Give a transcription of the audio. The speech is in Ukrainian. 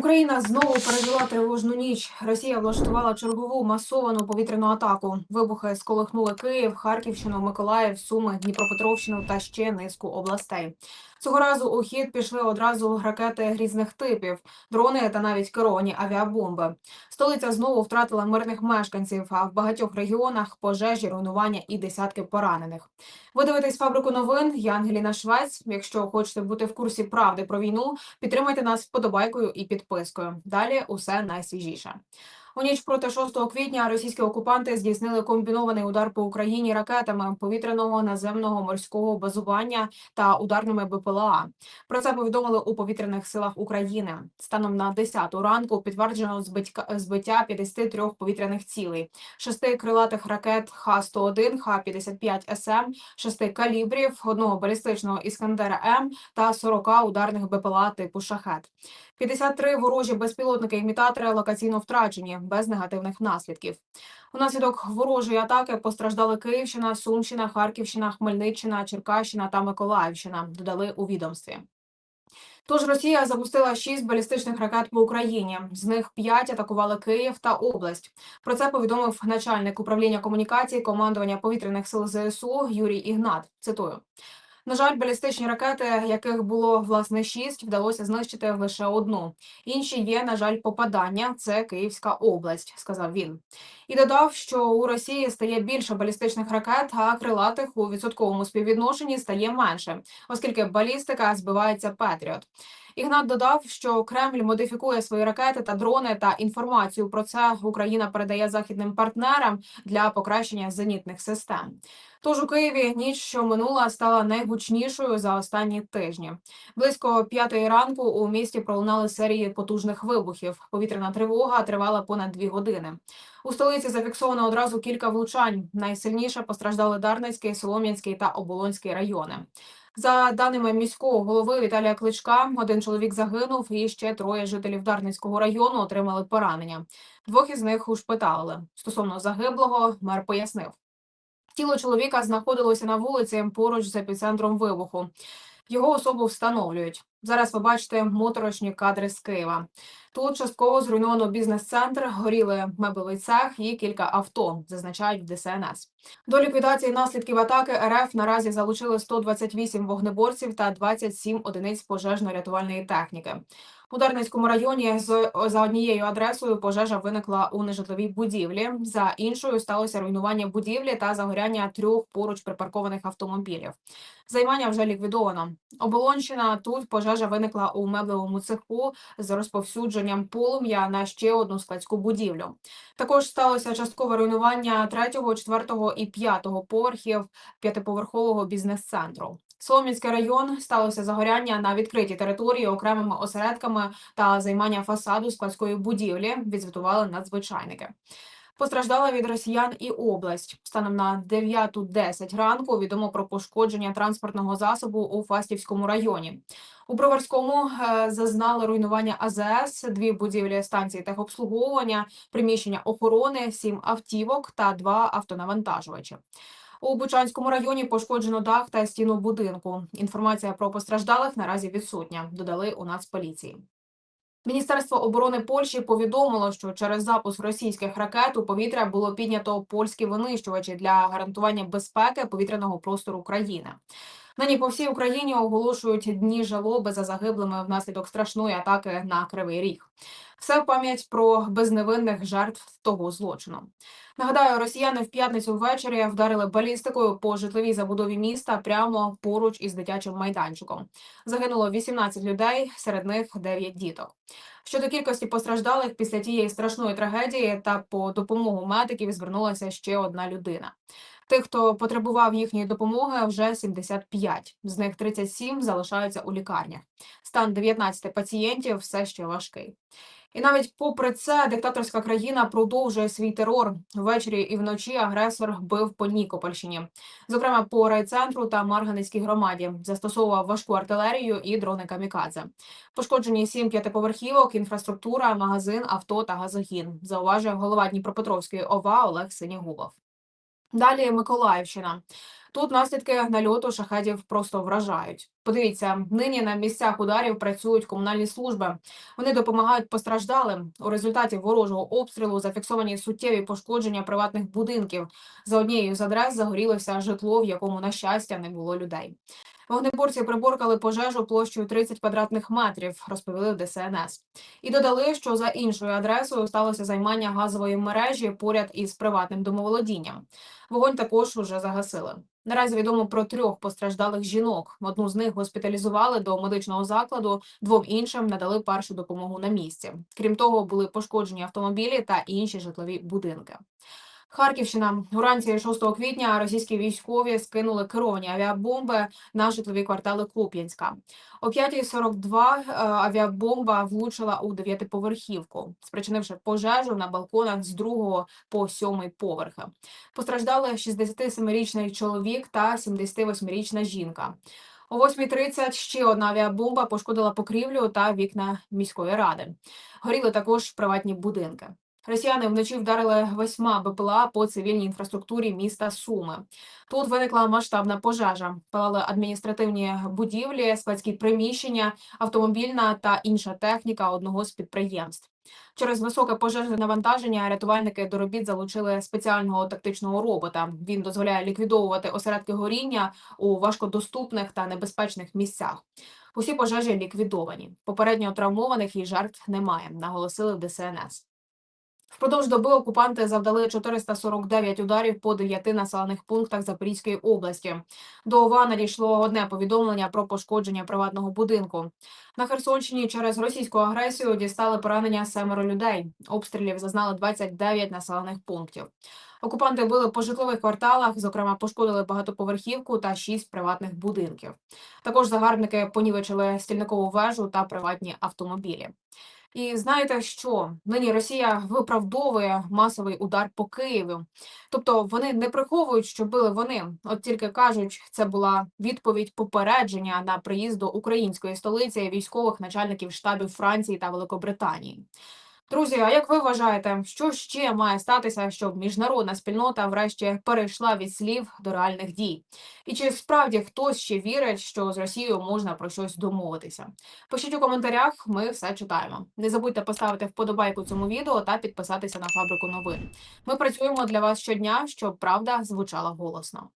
Україна знову пережила тривожну ніч. Росія влаштувала чергову масовану повітряну атаку. Вибухи сколихнули Київ, Харківщину, Миколаїв, Суми, Дніпропетровщину та ще низку областей. Цього разу у хід пішли одразу ракети різних типів, дрони та навіть керовані авіабомби. Столиця знову втратила мирних мешканців, а в багатьох регіонах пожежі, руйнування і десятки поранених. Ви дивитесь фабрику новин. Я Ангеліна Швець. Якщо хочете бути в курсі правди про війну, підтримайте нас вподобайкою і підпискою. Далі усе найсвіжіше. У ніч проти 6 квітня російські окупанти здійснили комбінований удар по Україні ракетами повітряного, наземного, морського базування та ударними БПЛА. Про це повідомили у повітряних силах України. Станом на 10 ранку підтверджено збиття, збиття 53 повітряних цілей, шести крилатих ракет Х-101, Х-55 СМ, шести калібрів, одного балістичного Іскандера М та 40 ударних БПЛА типу Шахет. 53 ворожі безпілотники-імітатори локаційно втрачені без негативних наслідків. Унаслідок ворожої атаки постраждали Київщина, Сумщина, Харківщина, Хмельниччина, Черкащина та Миколаївщина. Додали у відомстві. Тож Росія запустила шість балістичних ракет по Україні. З них п'ять атакували Київ та область. Про це повідомив начальник управління комунікації командування повітряних сил ЗСУ Юрій Ігнат. Цитую. На жаль, балістичні ракети, яких було власне шість, вдалося знищити лише одну. Інші є, на жаль, попадання. Це Київська область, сказав він. І додав, що у Росії стає більше балістичних ракет, а крилатих у відсотковому співвідношенні стає менше, оскільки балістика збивається Петріот. Ігнат додав, що Кремль модифікує свої ракети та дрони та інформацію про це Україна передає західним партнерам для покращення зенітних систем. Тож у Києві ніч, що минула, стала найгучнішою за останні тижні. Близько п'ятої ранку у місті пролунали серії потужних вибухів. Повітряна тривога тривала понад дві години. У столиці зафіксовано одразу кілька влучань. Найсильніше постраждали Дарницький, Солом'янський та Оболонський райони. За даними міського голови Віталія Кличка, один чоловік загинув, і ще троє жителів Дарницького району отримали поранення. Двох із них ушпиталили. Стосовно загиблого, мер пояснив. Тіло чоловіка знаходилося на вулиці поруч з епіцентром вибуху. Його особу встановлюють. Зараз ви бачите моторошні кадри з Києва. Тут частково зруйновано бізнес-центр, горіли мебелий цех і кілька авто, зазначають в ДСНС. До ліквідації наслідків атаки РФ наразі залучили 128 вогнеборців та 27 одиниць пожежно-рятувальної техніки. У Дарницькому районі з за однією адресою пожежа виникла у нежитловій будівлі. За іншою сталося руйнування будівлі та загоряння трьох поруч припаркованих автомобілів. Займання вже ліквідовано. Оболонщина тут пожежа виникла у меблевому цеху з розповсюдженням полум'я на ще одну складську будівлю. Також сталося часткове руйнування третього, четвертого і п'ятого поверхів п'ятиповерхового бізнес-центру. Солом'янський район сталося загоряння на відкритій території окремими осередками та займання фасаду складської будівлі. Відзвітували надзвичайники. Постраждала від росіян і область. Станом на 9.10 ранку відомо про пошкодження транспортного засобу у Фастівському районі. У Броварському е, зазнали руйнування АЗС, дві будівлі станції техобслуговування, приміщення охорони, сім автівок та два автонавантажувачі. У Бучанському районі пошкоджено дах та стіну будинку. Інформація про постраждалих наразі відсутня. Додали у Нацполіції. Міністерство оборони Польщі повідомило, що через запуск російських ракет у повітря було піднято польські винищувачі для гарантування безпеки повітряного простору країни. Нині по всій Україні оголошують дні жалоби за загиблими внаслідок страшної атаки на Кривий Ріг. Все в пам'ять про безневинних жертв того злочину. Нагадаю, росіяни в п'ятницю ввечері вдарили балістикою по житловій забудові міста прямо поруч із дитячим майданчиком. Загинуло 18 людей, серед них 9 діток. Щодо кількості постраждалих після тієї страшної трагедії та по допомогу медиків звернулася ще одна людина. Тих, хто потребував їхньої допомоги, вже 75. З них 37 залишаються у лікарнях. Стан 19 пацієнтів все ще важкий. І навіть попри це, диктаторська країна продовжує свій терор. Ввечері і вночі агресор бив по Нікопольщині, зокрема по райцентру та Марганецькій громаді, застосовував важку артилерію і дрони камікадзе. Пошкоджені сім п'ятиповерхівок, інфраструктура, магазин, авто та газогін. Зауважує голова Дніпропетровської ОВА Олег Синігубов. Далі Миколаївщина. Тут наслідки нальоту шахедів просто вражають. Подивіться, нині на місцях ударів працюють комунальні служби. Вони допомагають постраждалим. У результаті ворожого обстрілу зафіксовані суттєві пошкодження приватних будинків. За однією з адрес загорілося житло, в якому, на щастя, не було людей. Вогнеборці приборкали пожежу площею 30 квадратних метрів, розповіли в ДСНС. І додали, що за іншою адресою сталося займання газової мережі поряд із приватним домоволодінням. Вогонь також уже загасили. Наразі відомо про трьох постраждалих жінок. Одну з них госпіталізували до медичного закладу, двом іншим надали першу допомогу на місці. Крім того, були пошкоджені автомобілі та інші житлові будинки. Харківщина уранці 6 квітня російські військові скинули керовані авіабомби на житлові квартали Куп'янська. О 5.42 е, авіабомба влучила у дев'ятиповерхівку, спричинивши пожежу на балконах з другого по сьомий поверхи. Постраждали 67-річний чоловік та 78-річна жінка. О 8.30 ще одна авіабомба пошкодила покрівлю та вікна міської ради. Горіли також приватні будинки. Росіяни вночі вдарили восьма БПЛА по цивільній інфраструктурі міста Суми. Тут виникла масштабна пожежа. Палали адміністративні будівлі, складські приміщення, автомобільна та інша техніка одного з підприємств. Через високе пожежне навантаження рятувальники до робіт залучили спеціального тактичного робота. Він дозволяє ліквідовувати осередки горіння у важкодоступних та небезпечних місцях. Усі пожежі ліквідовані. Попередньо травмованих і жертв немає, наголосили в ДСНС. Впродовж доби окупанти завдали 449 ударів по дев'яти населених пунктах Запорізької області. До ОВА надійшло одне повідомлення про пошкодження приватного будинку. На Херсонщині через російську агресію дістали поранення семеро людей. Обстрілів зазнали 29 населених пунктів. Окупанти били по житлових кварталах, зокрема, пошкодили багатоповерхівку та шість приватних будинків. Також загарбники понівечили стільникову вежу та приватні автомобілі. І знаєте що? Нині Росія виправдовує масовий удар по Києву. Тобто вони не приховують, що били вони. От тільки кажуть, це була відповідь попередження на приїзд до української столиці військових начальників штабів Франції та Великобританії. Друзі, а як ви вважаєте, що ще має статися, щоб міжнародна спільнота врешті перейшла від слів до реальних дій? І чи справді хтось ще вірить, що з Росією можна про щось домовитися? Пишіть у коментарях, ми все читаємо. Не забудьте поставити вподобайку цьому відео та підписатися на фабрику новин. Ми працюємо для вас щодня, щоб правда звучала голосно.